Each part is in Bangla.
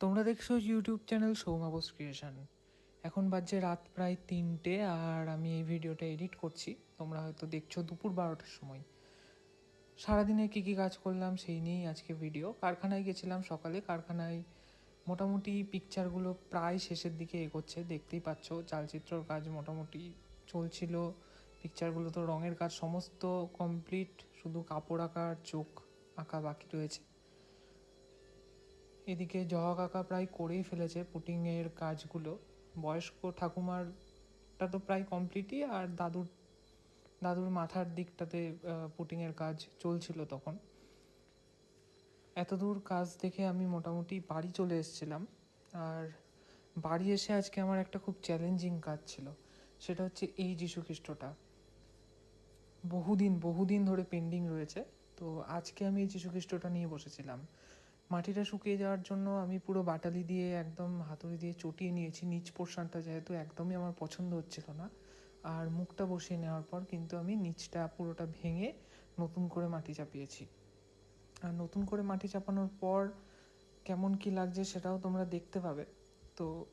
তোমরা দেখছ ইউটিউব চ্যানেল সৌমাবস ক্রিয়েশন এখন বাজছে রাত প্রায় তিনটে আর আমি এই ভিডিওটা এডিট করছি। তোমরা হয়তো দেখছ দুপুর বারোটার সময়। সারাদিনে কী কী কাজ করলাম সেই নিয়েই আজকে ভিডিও কারখানায় গেছিলাম সকালে। কারখানায় মোটামুটি পিকচারগুলো প্রায় শেষের দিকে এগোচ্ছে। দেখতেই পাচ্ছ চালচিত্রর কাজ মোটামুটি চলছিল। পিকচারগুলো তো রঙের কাজ সমস্ত কমপ্লিট শুধু কাপড় আঁকার চোখ আঁকা বাকি রয়েছে। এদিকে জহা কাকা প্রায় করেই ফেলেছে পুটিংয়ের কাজগুলো। বয়স্ক ঠাকুমারটা তো প্রায় কমপ্লিটই আর দাদুর দাদুর মাথার দিকটাতে পুটিংয়ের কাজ চলছিল তখন। এতদূর কাজ দেখে আমি মোটামুটি বাড়ি চলে এসেছিলাম, আর বাড়ি এসে আজকে আমার একটা খুব চ্যালেঞ্জিং কাজ ছিল। সেটা হচ্ছে এই যীশু খ্রিস্টটা। বহুদিন বহুদিন ধরে পেন্ডিং রয়েছে, তো আজকে আমি এই যীশু খ্রিস্টটা নিয়ে বসেছিলাম। মাটিটা শুকিয়ে যাওয়ার জন্য আমি পুরো বাটালি দিয়ে একদম হাতুড়ি দিয়ে চটিয়ে নিয়েছি। নিচ পোর্শনটা যেহেতু একদমই আমার পছন্দ হচ্ছিল না। আর মুখটা বসিয়ে নেওয়ার পর কিন্তু আমি নিচটা পুরোটা ভেঙে নতুন করে মাটি চাপিয়েছি। আর নতুন করে মাটি চাপানোর পর কেমন কি লাগছে সেটাও তোমরা দেখতে পাবে। তো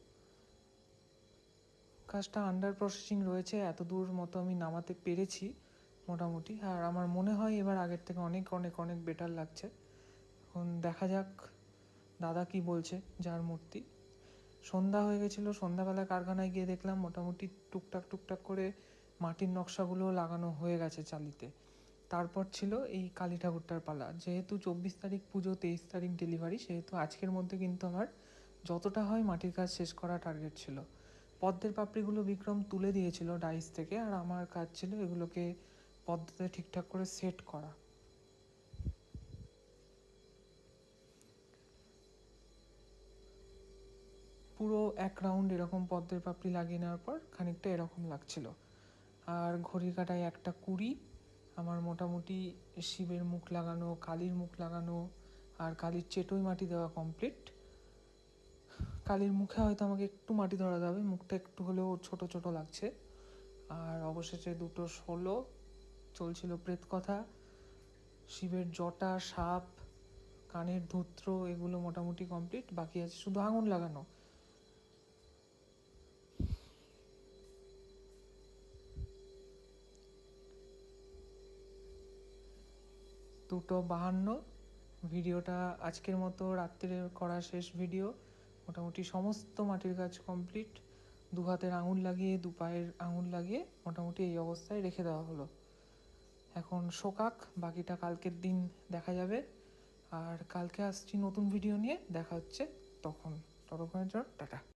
কাজটা আন্ডার প্রসেসিং রয়েছে, এত দূর মতো আমি নামাতে পেরেছি মোটামুটি। আর আমার মনে হয় এবার আগের থেকে অনেক অনেক অনেক বেটার লাগছে। এখন দেখা যাক দাদা কি বলছে যার মূর্তি। সন্ধ্যা হয়ে গেছিল, সন্ধ্যাবেলা কারখানায় গিয়ে দেখলাম মোটামুটি টুকটাক টুকটাক করে মাটির নকশাগুলো লাগানো হয়ে গেছে চালিতে। তারপর ছিল এই কালী ঠাকুরটার পালা। যেহেতু চব্বিশ তারিখ পুজো, তেইশ তারিখ ডেলিভারি সেহেতু আজকের মধ্যে কিন্তু আমার যতটা হয় মাটির কাজ শেষ করা টার্গেট ছিল। পদ্মের পাপড়িগুলো বিক্রম তুলে দিয়েছিল ডাইস থেকে, আর আমার কাজ ছিল এগুলোকে পদ্মতে ঠিকঠাক করে সেট করা। পুরো এক রাউন্ড এরকম পদ্মের পাপড়ি লাগিয়ে নেওয়ার পর খানিকটা এরকম লাগছিল। আর ঘড়ির কাটায় একটা কুড়ি, আমার মোটামুটি শিবের মুখ লাগানো, কালীর মুখ লাগানো, আর কালীর চেটোই মাটি দেওয়া কমপ্লিট কালীর মুখে হয়তো আমাকে একটু মাটি ধরা যাবে, মুখটা একটু হলেও ছোট ছোট লাগছে। আর অবশেষে দুটো ষোলো, চলছিল প্রেত কথা শিবের জটা, সাপ, কানের ধূত্র, এগুলো মোটামুটি কমপ্লিট বাকি আছে শুধু আঙুন লাগানো। দুটো বাহান্ন। ভিডিওটা আজকের মতো, রাত্রে করা শেষ ভিডিও। মোটামুটি সমস্ত মাটির কাজ কমপ্লিট। দু হাতের আঙুল লাগিয়ে, দু পায়ের আঙুল লাগিয়ে মোটামুটি এই অবস্থায় রেখে দেওয়া হলো। এখন শোকাক, বাকিটা কালকের দিন দেখা যাবে। আর কালকে আসছি নতুন ভিডিও নিয়ে, দেখা হচ্ছে তখন। ততক্ষণের জন্য টাটা।